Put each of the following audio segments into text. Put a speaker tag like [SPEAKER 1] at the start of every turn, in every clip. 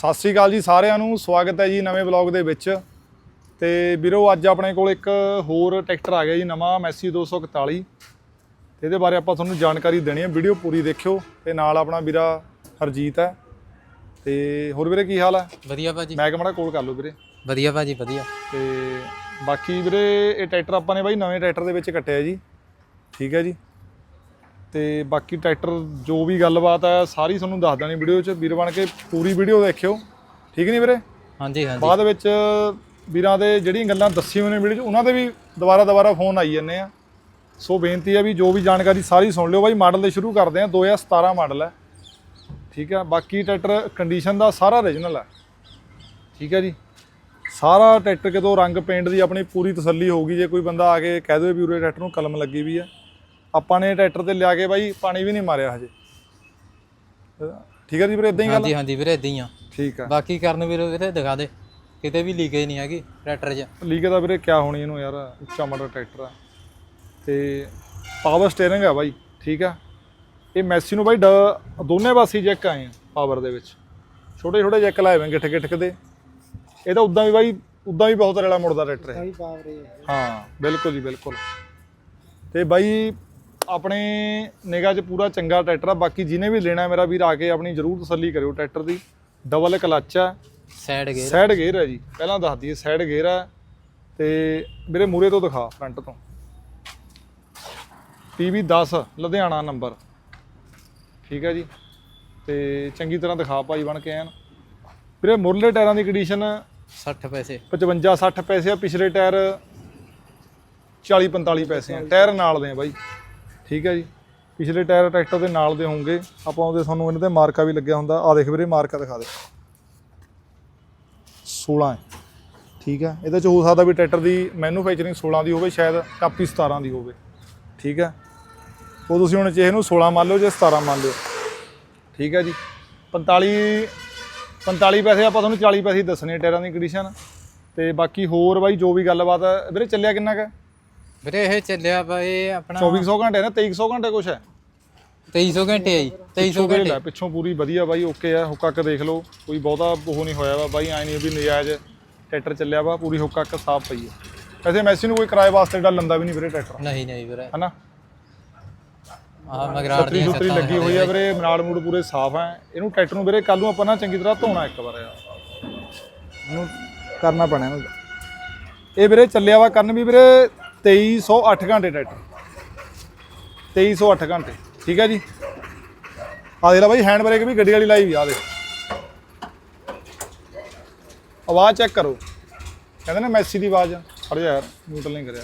[SPEAKER 1] ਸਤਿ ਸ੍ਰੀ ਅਕਾਲ ਜੀ ਸਾਰਿਆਂ ਨੂੰ ਸਵਾਗਤ ਹੈ ਜੀ ਨਵੇਂ ਵਲੌਗ ਦੇ ਵਿੱਚ। ਤੇ ਵੀਰੋ ਅੱਜ ਆਪਣੇ ਕੋਲ ਇੱਕ ਹੋਰ ਟਰੈਕਟਰ ਆ ਗਿਆ ਜੀ ਨਵਾਂ ਮੈਸੀ 241 ਤੇ ਇਹਦੇ ਬਾਰੇ ਆਪਾਂ ਤੁਹਾਨੂੰ ਜਾਣਕਾਰੀ ਦੇਣੀ ਹੈ ਵੀਡੀਓ ਪੂਰੀ ਦੇਖਿਓ। ਤੇ ਨਾਲ ਆਪਣਾ ਵੀਰਾ ਹਰਜੀਤ ਹੈ। ਤੇ ਹੋਰ ਵੀਰੇ ਕੀ ਹਾਲ ਹੈ?
[SPEAKER 2] ਵਧੀਆ ਭਾਜੀ।
[SPEAKER 1] ਮੈਂ ਕਮੜਾ ਕੋਲ ਕਰ ਲਓ ਵੀਰੇ।
[SPEAKER 2] ਵਧੀਆ ਭਾਜੀ ਵਧੀਆ।
[SPEAKER 1] ਤੇ ਬਾਕੀ ਵੀਰੇ ਇਹ ਟਰੈਕਟਰ ਆਪਾਂ ਨੇ ਬਾਈ ਨਵੇਂ ਟਰੈਕਟਰ ਦੇ ਵਿੱਚ ਕੱਟਿਆ ਜੀ। ਠੀਕ ਹੈ ਜੀ। ਤੇ ਬਾਕੀ ਟਰੈਕਟਰ ਜੋ ਵੀ ਗੱਲਬਾਤ ਹੈ ਸਾਰੀ ਤੁਹਾਨੂੰ ਦੱਸ ਦੇਣੀ ਵੀਡੀਓ 'ਚ। ਵੀਰ ਬਣ ਕੇ ਪੂਰੀ ਵੀਡੀਓ ਦੇਖਿਓ। ਠੀਕ ਨਹੀਂ ਵੀਰੇ?
[SPEAKER 2] ਹਾਂਜੀ ਹਾਂਜੀ।
[SPEAKER 1] ਬਾਅਦ ਵਿੱਚ ਵੀਰਾਂ ਦੇ ਜਿਹੜੀਆਂ ਗੱਲਾਂ ਦੱਸੀਆਂ ਹੋਈਆਂ ਨੇ ਵੀਡੀਓ 'ਚ ਉਹਨਾਂ ਦੇ ਵੀ ਦੁਬਾਰਾ ਦੁਬਾਰਾ ਫੋਨ ਆਈ ਜਾਂਦੇ ਆ। ਸੋ ਬੇਨਤੀ ਹੈ ਵੀ ਜੋ ਵੀ ਜਾਣਕਾਰੀ ਸਾਰੀ ਸੁਣ ਲਿਓ ਬਾਈ। ਮਾਡਲ ਦੇ ਸ਼ੁਰੂ ਕਰਦੇ ਆ 2017 ਮਾਡਲ ਹੈ। ਠੀਕ ਹੈ ਬਾਕੀ ਟਰੈਕਟਰ ਕੰਡੀਸ਼ਨ ਦਾ ਸਾਰਾ ਓਰੀਜਨਲ ਹੈ। ਠੀਕ ਹੈ ਜੀ। ਸਾਰਾ ਟਰੈਕਟਰ ਕਿਤੋਂ ਰੰਗ ਪੇਂਟ ਦੀ ਆਪਣੀ ਪੂਰੀ ਤਸੱਲੀ ਹੋਊਗੀ। ਜੇ ਕੋਈ ਬੰਦਾ ਆ ਕੇ ਕਹਿ ਦੇਵੇ ਵੀ ਉਰੇ ਟਰੈਕਟਰ ਨੂੰ ਕਲਮ ਲੱਗੀ ਵੀ ਹੈ। ਆਪਾਂ ਨੇ ਟਰੈਕਟਰ ਤੇ ਲਿਆ ਕੇ ਬਾਈ ਪਾਣੀ ਵੀ ਨਹੀਂ ਮਾਰਿਆ ਹਜੇ। ਠੀਕ ਹੈ ਜੀ ਵੀਰੇ ਇਦਾਂ ਹੀ ਗੱਲ?
[SPEAKER 2] ਹਾਂਜੀ ਹਾਂਜੀ ਵੀਰੇ ਇਦਾਂ ਹੀ ਆ।
[SPEAKER 1] ਠੀਕ ਹੈ
[SPEAKER 2] ਬਾਕੀ ਕਰਨ ਵੀਰੇ ਵੀਰੇ ਦਿਖਾ ਦੇ। ਕਿਤੇ ਵੀ ਲੀਕੇਜ ਨਹੀਂ ਹੈਗੀ ਟਰੈਕਟਰ 'ਚ।
[SPEAKER 1] ਲੀਕ ਦਾ ਵੀਰੇ ਕਿਆ ਹੋਣੀ ਇਹਨੂੰ ਯਾਰ ਉੱਚਾ ਮਾਡਲ ਟਰੈਕਟਰ ਆ। ਤੇ ਪਾਵਰ ਸਟੀਅਰਿੰਗ ਆ ਬਾਈ ਠੀਕ ਆ। ਇਹ ਮੈਸੀ ਨੂੰ ਬਾਈ ਡ- ਦੋਨੇ ਪਾਸੇ ਜੈਕ ਆਏ ਆ ਪਾਵਰ ਦੇ ਵਿੱਚ। ਛੋਟੇ ਛੋਟੇ ਜੈਕ ਲਾਏ ਹੋਏ ਗਿੱਠ ਗਿੱਠ ਦੇ। ਇਹ ਤਾਂ ਉਦਾਂ ਵੀ ਬਾਈ ਉਦਾਂ ਵੀ ਬਹੁਤ ਰੇਲਾ ਮੁੜਦਾ ਟਰੈਕਟਰ ਇਹ। ਹਾਂ ਬਿਲਕੁਲ ਜੀ ਬਿਲਕੁਲ। ਤੇ ਬਾਈ ਆਪਣੇ ਨਿਗਾਹ 'ਚ ਪੂਰਾ ਚੰਗਾ ਟਰੈਕਟਰ ਆ ਬਾਕੀ ਜਿਹਨੇ ਵੀ ਲੈਣਾ ਮੇਰਾ ਵੀਰ ਆ ਕੇ ਆਪਣੀ ਜ਼ਰੂਰ ਤਸੱਲੀ ਕਰਿਓ ਟਰੈਕਟਰ ਦੀ। ਡਬਲ ਕਲੱਚ ਆ।
[SPEAKER 2] ਸਾਈਡ ਗੇਅਰ
[SPEAKER 1] ਸਾਈਡ ਗੇਅਰ ਹੈ ਜੀ। ਪਹਿਲਾਂ ਦੱਸ ਦਈਏ ਸਾਈਡ ਗੇਅਰ ਹੈ ਤੇ ਵੀਰੇ ਮੂਰੇ ਤੋਂ ਦਿਖਾ ਫਰੰਟ ਤੋਂ। PV 10 ਲੁਧਿਆਣਾ ਨੰਬਰ ਠੀਕ ਹੈ ਜੀ। ਤੇ ਚੰਗੀ ਤਰ੍ਹਾਂ ਦਿਖਾ ਭਾਈ ਬਣ ਕੇ ਐਨ। ਵੀਰੇ ਮੁਰਲੇ ਟਾਇਰਾਂ ਦੀ ਕੰਡੀਸ਼ਨ
[SPEAKER 2] 60 ਪੈਸੇ।
[SPEAKER 1] 55 60 ਪੈਸੇ ਆ ਪਿਛਲੇ ਟਾਇਰ 40 45 ਪੈਸੇ ਆ। ਟਾਇਰ ਨਾਲ ਦੇ ਆ ਬਾਈ। ਠੀਕ ਹੈ ਜੀ। ਪਿਛਲੇ ਟਾਇਰ ਟਰੈਕਟਰ ਦੇ ਨਾਲ ਦੇ ਹੋਣਗੇ। ਆਪਾਂ ਉਹਦੇ ਤੁਹਾਨੂੰ ਇਹਨਾਂ ਤੇ ਮਾਰਕਾ ਵੀ ਲੱਗਿਆ ਹੁੰਦਾ। ਆ ਦੇਖ ਵੀਰੇ, ਮਾਰਕਾ ਦਿਖਾ ਦੇ। 16 ਠੀਕ ਹੈ। ਇਹਦੇ ਚ ਹੋ ਸਕਦਾ ਵੀ ਟਰੈਕਟਰ ਦੀ ਮੈਨੂਫੈਕਚਰਿੰਗ 16 ਦੀ ਹੋਵੇ, ਸ਼ਾਇਦ ਕਾਪੀ 17 ਦੀ ਹੋਵੇ। ਠੀਕ ਹੈ। ਉਹ ਤੁਸੀਂ ਹੁਣ ਚਾਹੇ ਇਹਨੂੰ 16 ਮੰਨ ਲਓ ਜੇ 17 ਮੰਨ ਲਿਓ। ਠੀਕ ਹੈ ਜੀ। 45 45 ਪੈਸੇ ਆਪਾਂ ਤੁਹਾਨੂੰ 40 ਪੈਸੇ ਦੱਸਣੇ ਟਾਇਰਾਂ ਦੀ ਕੰਡੀਸ਼ਨ ਤੇ ਬਾਕੀ ਹੋਰ ਬਾਈ ਜੋ ਵੀ ਗੱਲਬਾਤ ਵੀਰੇ ਚੱਲਿਆ ਕਿੰਨਾ ਕੁ?
[SPEAKER 2] ਵੀਰੇ ਇਹ ਚੱਲਿਆ ਇਹ ਆਪਣਾ
[SPEAKER 1] 2400 ਘੰਟੇ ਨਾ 2300 ਘੰਟੇ ਕੁਛ ਹੈ?
[SPEAKER 2] 2300 ਘੰਟੇ ਆ ਜੀ 2300
[SPEAKER 1] ਪਿੱਛੋਂ ਵੀਰੇ
[SPEAKER 2] ਘੰਟੇ।
[SPEAKER 1] ਲੈ ਪਿੱਛੋਂ ਪੂਰੀ ਵਧੀਆ ਬਾਈ ਓਕੇ ਆ ਹੁੱਕ ਅੱਕ ਦੇਖ ਲਓ। ਕੋਈ ਬਹੁਤਾ ਉਹ ਨਹੀਂ ਹੋਇਆ ਵਾ ਬਾਈ ਐ ਨਹੀਂ ਵੀ ਨਜਾਇਜ਼ ਟਰੈਕਟਰ ਚੱਲਿਆ ਵਾ ਪੂਰੀ ਹੁੱਕ ਅੱਕ ਸਾਫ਼ ਪਈ ਹੈ ਵੈਸੇ ਮੈਸੀ ਨੂੰ ਕੋਈ ਕਿਰਾਏ ਵਾਸਤੇ ਏਡਾ ਲੰਦਾ ਵੀ ਨਹੀਂ ਵੀਰੇ ਟਰੈਕਟਰ।
[SPEAKER 2] ਨਹੀਂ ਨਹੀਂ ਵੀਰੇ।
[SPEAKER 1] ਹਨਾ?
[SPEAKER 2] ਆਹ ਮਗਰਾੜ ਦੀਆਂ
[SPEAKER 1] ਛੁਤਰੀ
[SPEAKER 2] ਛੱਤਾਂ
[SPEAKER 1] ਲੱਗੀ ਹੋਈ ਆ ਵੀਰੇ ਮਨਾੜ ਮੂੜ ਪੂਰੇ ਸਾਫ਼ ਆ। ਇਹਨੂੰ ਟਰੈਕਟਰ ਨੂੰ ਵੀਰੇ ਕੱਲ ਨੂੰ ਆਪਾਂ ਨਾ ਚੰਗੀ ਤਰ੍ਹਾਂ ਧੋਣਾ ਇੱਕ ਵਾਰ ਯਾਰ ਇਹਨੂੰ ਕਰਨਾ ਪੈਣਾ ਇਹਨੂੰ। ਇਹ ਵੀਰੇ ਚੱਲਿਆ ਵਾ ਕਰਨ ਵੀ ਵੀਰੇ 2308 ਘੰਟੇ ਟਰੈਕਟਰ। 2308 ਘੰਟੇ, ਠੀਕ ਹੈ ਜੀ? ਆ ਦੇ ਲੈ ਬਾਈ ਹੈਂਡ ਬ੍ਰੇਕ ਵੀ ਗੱਡੀ ਵਾਲੀ ਲਾਈ ਵੀ ਆ ਦੇ ਆਵਾਜ਼ ਚੈੱਕ ਕਰੋ। ਕਹਿੰਦੇ ਨੇ ਮੈਸੀ ਦੀ ਆਵਾਜ਼ ਖੜ ਜਾ ਯਾਰ ਨਿਊਟਰਲ ਨਹੀਂ ਕਰਿਆ।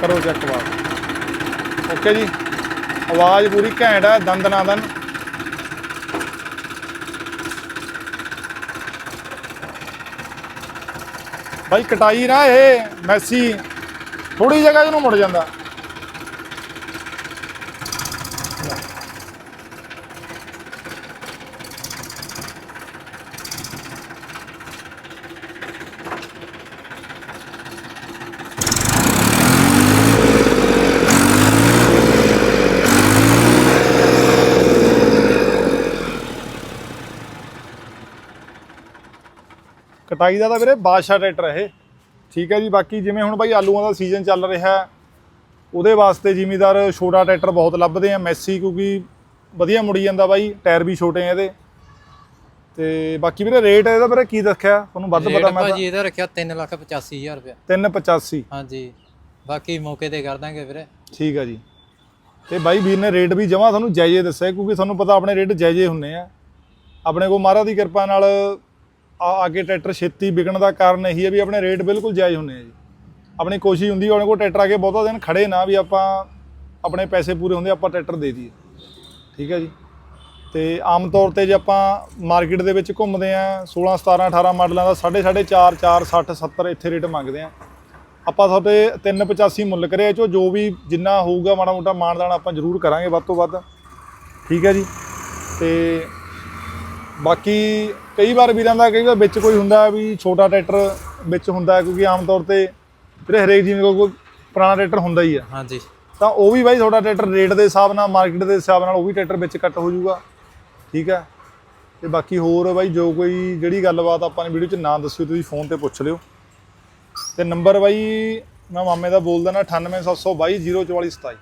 [SPEAKER 1] ਕਰੋ ਚੈੱਕ ਆਵਾਜ਼। ਓਕੇ ਜੀ? ਆਵਾਜ਼ ਪੂਰੀ ਘੈਂਟ ਹੈ ਦੰਦ ਨਾ ਦਨ ਬਾਈ ਕਟਾਈ ਨਾ ਇਹ ਮੈਸੀ। ਥੋੜੀ ਜਗ੍ਹਾ ਜਿਹਨੂੰ ਮੁੜ ਜਾਂਦਾ। ਕਟਾਈ ਦਾ ਤਾਂ ਵੀਰੇ ਬਾਦਸ਼ਾਹ ਟਰੈਕਟਰ ਇਹ। ਠੀਕ ਹੈ ਜੀ ਬਾਕੀ ਜਿਵੇਂ ਹੁਣ ਬਾਈ ਆਲੂਆਂ ਦਾ ਸੀਜ਼ਨ ਚੱਲ ਰਿਹਾ ਹੈ, ਉਹਦੇ ਵਾਸਤੇ ਜ਼ਿਮੀਦਾਰ ਛੋਟਾ ਟਰੈਕਟਰ ਬਹੁਤ ਲੱਭਦੇ ਆ। ਮੈਸੀ ਕਿਉਂਕਿ ਵਧੀਆ ਮੁੜੀ ਜਾਂਦਾ ਬਾਈ ਟਾਇਰ ਵੀ ਛੋਟੇ ਆ ਇਹਦੇ। ਤੇ ਬਾਕੀ ਵੀਰੇ ਰੇਟ ਇਹਦਾ ਵੀਰੇ ਕੀ ਦੱਸਿਆ ਤੁਹਾਨੂੰ ਵੱਧ ਪਤਾ ਮੈਂ
[SPEAKER 2] ਭਾਜੀ ਇਹਦਾ ਰੱਖਿਆ 385000 ਰੁਪਏ
[SPEAKER 1] 385
[SPEAKER 2] ਹਾਂਜੀ। ਬਾਕੀ ਮੌਕੇ ਤੇ ਕਰ ਦਾਂਗੇ ਵੀਰੇ।
[SPEAKER 1] ਠੀਕ ਹੈ ਜੀ। ਤੇ ਬਾਈ ਵੀਰ ਨੇ ਰੇਟ ਵੀ ਜਮਾ ਤੁਹਾਨੂੰ ਜਾਇਜ਼ੇ ਦੱਸਿਆ ਕਿਉਂਕਿ ਤੁਹਾਨੂੰ ਪਤਾ ਆਪਣੇ ਰੇਟ ਜਾਇਜ਼ੇ ਹੁੰਨੇ ਆ। ਆਪਣੇ ਕੋਲ ਮਹਾਰਾਜ ਦੀ ਕਿਰਪਾ ਨਾਲ ਆ ਆ ਕੇ ਟਰੈਕਟਰ ਛੇਤੀ ਵਿਕਣ ਦਾ ਕਾਰਨ ਇਹੀ ਹੈ ਵੀ ਆਪਣੇ ਰੇਟ ਬਿਲਕੁਲ ਜਾਇਜ਼ ਹੁੰਦੇ ਆ ਜੀ। ਆਪਣੀ ਕੋਸ਼ਿਸ਼ ਹੁੰਦੀ ਉਹਨਾਂ ਕੋਲ ਟਰੈਕਟਰ ਆ ਕੇ ਬਹੁਤਾ ਦਿਨ ਖੜੇ ਨਾ ਵੀ ਆਪਾਂ ਆਪਣੇ ਪੈਸੇ ਪੂਰੇ ਹੁੰਦੇ, ਆਪਾਂ ਟਰੈਕਟਰ ਦੇ ਦਈਏ। ਠੀਕ ਹੈ ਜੀ? ਤੇ ਆਮ ਤੌਰ ਤੇ ਜੇ ਆਪਾਂ ਮਾਰਕੀਟ ਦੇ ਵਿੱਚ ਘੁੰਮਦੇ ਆ 16 17 18 ਮਾਡਲਾਂ ਦਾ 4.5 4 4 60 70 ਇੱਥੇ ਰੇਟ ਮੰਗਦੇ ਆ। ਆਪਾਂ ਤੁਹਾਡੇ 385 ਮੁੱਲ ਕਰਿਆ ਚੋ, ਜੋ ਵੀ ਜਿੰਨਾ ਹੋਊਗਾ ਮਾੜਾ ਮੋਟਾ ਮਾਨਦਾਨ ਆਪਾਂ ਜ਼ਰੂਰ ਕਰਾਂਗੇ ਵੱਧ ਤੋਂ ਵੱਧ। ਠੀਕ ਹੈ ਜੀ? ਤੇ ਬਾਕੀ ਕਈ ਵਾਰ ਵੀਰਾਂ ਦਾ ਕਈ ਵਾਰ ਵਿੱਚ ਕੋਈ ਹੁੰਦਾ ਵੀ ਛੋਟਾ ਟਰੈਕਟਰ ਵਿੱਚ ਹੁੰਦਾ ਕਿਉਂਕਿ ਆਮ ਤੌਰ ਤੇ ਵੀਰੇ ਹਰੇਕ ਜਿਵੇਂ ਕੋਈ ਪੁਰਾਣਾ ਟਰੈਕਟਰ ਹੁੰਦਾ ਹੀ ਆ
[SPEAKER 2] ਹਾਂਜੀ।
[SPEAKER 1] ਤਾਂ ਉਹ ਵੀ ਬਾਈ ਤੁਹਾਡਾ ਟਰੈਕਟਰ ਰੇਟ ਦੇ ਹਿਸਾਬ ਨਾਲ ਮਾਰਕੀਟ ਦੇ ਹਿਸਾਬ ਨਾਲ ਉਹ ਵੀ ਟਰੈਕਟਰ ਵਿੱਚ ਕੱਟ ਹੋ ਜਾਊਗਾ। ਠੀਕ ਹੈ। ਤੇ ਬਾਕੀ ਹੋਰ ਬਾਈ ਜੋ ਕੋਈ ਜਿਹੜੀ ਗੱਲਬਾਤ ਆਪਾਂ ਨੇ ਵੀਡੀਓ 'ਚ ਨਾ ਦੱਸਿਓ ਤੁਸੀਂ ਫੋਨ ਤੇ ਪੁੱਛ ਲਿਓ। ਤੇ ਨੰਬਰ ਬਾਈ ਮੈਂ ਮਾਮੇ ਦਾ ਬੋਲ ਦੇਣਾ 9872204427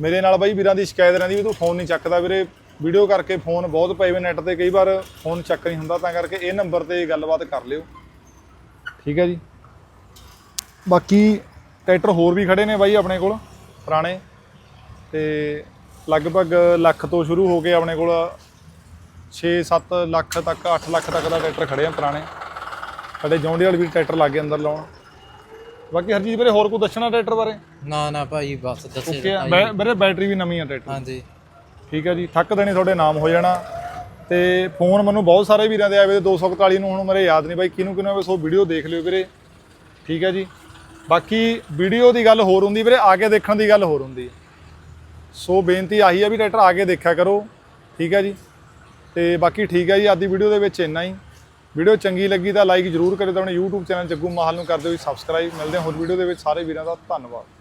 [SPEAKER 1] ਮੇਰੇ ਨਾਲ ਬਾਈ ਵੀਰਾਂ ਦੀ ਸ਼ਿਕਾਇਤ ਰਹਿੰਦੀ ਵੀ ਤੂੰ ਫੋਨ ਨਹੀਂ ਚੱਕਦਾ ਵੀਰੇ। ਵੀਡੀਓ ਕਰਕੇ ਫੋਨ ਬਹੁਤ ਪਏ ਵੇ ਨੈਟ ਤੇ ਕਈ ਵਾਰ ਫੋਨ ਚੱਕ ਨਹੀਂ ਹੁੰਦਾ ਤਾਂ ਕਰਕੇ ਇਹ ਨੰਬਰ ਤੇ ਗੱਲਬਾਤ ਕਰ ਲਿਓ। ਠੀਕ ਹੈ ਜੀ? ਬਾਕੀ ਟਰੈਕਟਰ ਹੋਰ ਵੀ ਖੜੇ ਨੇ ਬਾਈ ਆਪਣੇ ਕੋਲ ਪੁਰਾਣੇ। ਤੇ ਲਗਭਗ ਲੱਖ ਤੋਂ ਸ਼ੁਰੂ ਹੋ ਕੇ ਆਪਣੇ ਕੋਲ 6-7 ਲੱਖ ਤੱਕ 8 ਲੱਖ ਤੱਕ ਦਾ ਟਰੈਕਟਰ ਖੜੇ ਆ ਪੁਰਾਣੇ। ਸਾਡੇ ਜੌਂਡੀ ਵਾਲੇ ਵੀ ਟਰੈਕਟਰ ਲੱਗੇ ਅੰਦਰ ਲਾਉਣ। ਬਾਕੀ ਹਰ ਚੀਜ਼ ਵੀਰੇ ਹੋਰ ਕੋਈ ਦੱਸਣਾ ਟਰੈਕਟਰ ਬਾਰੇ?
[SPEAKER 2] ਨਾ ਨਾ ਭਾਈ ਬਸ ਦੱਸੇ
[SPEAKER 1] ਓਕੇ ਵੀਰੇ ਬੈਟਰੀ ਵੀ ਨਵੀਂ ਆ ਟਰੈਕਟਰ
[SPEAKER 2] ਹਾਂਜੀ।
[SPEAKER 1] ਠੀਕ ਹੈ ਜੀ ਠੱਕ ਦੇਣੇ ਤੁਹਾਡੇ ਨਾਮ ਹੋ ਜਾਣਾ। ਤੇ ਫੋਨ ਮੈਨੂੰ ਬਹੁਤ ਸਾਰੇ ਵੀਰਾਂ ਦੇ ਆਏ ਵੇ 241 ਨੂੰ ਹੁਣ ਮੇਰੇ ਯਾਦ ਨਹੀਂ ਬਾਈ, ਕਿਹਨੂੰ ਕਿਹਨੂੰ ਆਵੇ ਸੋ ਵੀਡੀਓ ਦੇਖ ਲਿਓ ਵੀਰੇ। ਠੀਕ ਹੈ ਜੀ। ਬਾਕੀ ਵੀਡੀਓ ਦੀ ਗੱਲ ਹੋਰ ਹੁੰਦੀ ਵੀਰੇ, ਆ ਕੇ ਦੇਖਣ ਦੀ ਗੱਲ ਹੋਰ ਹੁੰਦੀ। ਸੋ ਬੇਨਤੀ ਆਹੀ ਆ ਵੀ ਟਰੈਕਟਰ ਆ ਕੇ ਦੇਖਿਆ ਕਰੋ। ਠੀਕ ਹੈ ਜੀ। ਤੇ ਬਾਕੀ ਠੀਕ ਹੈ ਜੀ, ਅੱਜ ਦੀ ਵੀਡੀਓ ਦੇ ਵਿੱਚ ਇੰਨਾ ਹੀ। ਵੀਡੀਓ ਚੰਗੀ ਲੱਗੀ ਤਾਂ ਲਾਈਕ ਜਰੂਰ ਕਰਿਓ ਤੇ ਆਪਣੇ YouTube ਚੈਨਲ ਜੱਗੂ ਮਾਹਲ ਨੂੰ ਕਰ ਦਿਓ ਜੀ ਸਬਸਕ੍ਰਾਈਬ ਮਿਲਦੇ ਹਾਂ ਹੋਰ ਵੀਡੀਓ ਦੇ ਵਿੱਚ, ਸਾਰੇ ਵੀਰਾਂ ਦਾ ਧੰਨਵਾਦ।